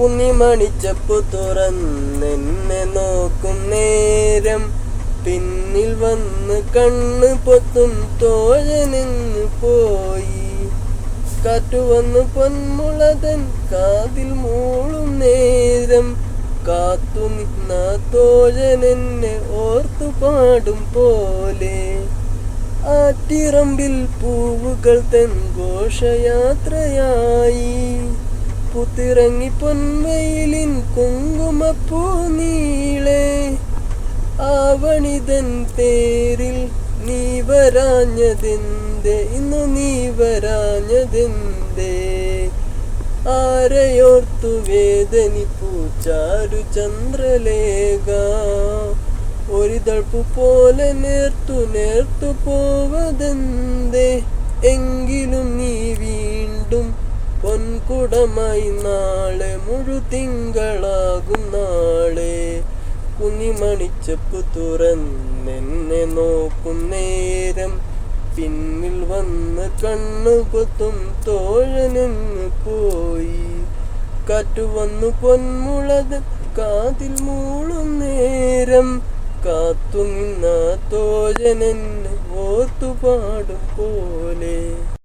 കുഞ്ഞിമണിച്ചപ്പു തുറന്നെന്നെ നോക്കും നേരം. പിന്നിൽ വന്ന് കണ്ണ് പൊത്തും തോഴനിന്ന് പോയി. കാറ്റു വന്ന് പൊന്മുളതൻ കാതിൽ മൂളും നേരം. കാത്തു നിന്ന തോഴനെന്നെ ഓർത്തു പാടും പോലെ. ആറ്റിറമ്പിൽ പൂവുകൾ തൻ ഘോഷയാത്രയായി. പുത്തിറങ്ങി പൊൻവയിലിൻ കുങ്കുമപ്പൂ നീളെ ആവണിതൻ തേരിൽ നീ വരാഞ്ഞതെന്തേ? ഇന്നു നീ വരാഞ്ഞതെന്തേ? ആരയോർത്തു വേദനിപ്പൂ ചാരു ചന്ദ്രലേഖ ഒരിതൾപ്പു പോലെ നേർത്തു നേർത്തു പോവതെന്തേ? എങ്കിലും നീ പൊൻകുടമായി നാളെ മുഴുതിങ്കളാകും നാളെ. കുനിമണിച്ചപ്പ് തുറന്നെന്നെ നോക്കും നേരം. പിന്നിൽ വന്ന് കണ്ണു പൊത്തും തോഴനെന്ന് പോയി. കാറ്റു വന്നു പൊന്മുളത് കാതിൽ മൂളും നേരം. കാത്തു നിന്ന തോഴനെന്ന് ഓർത്തുപാടും പോലെ.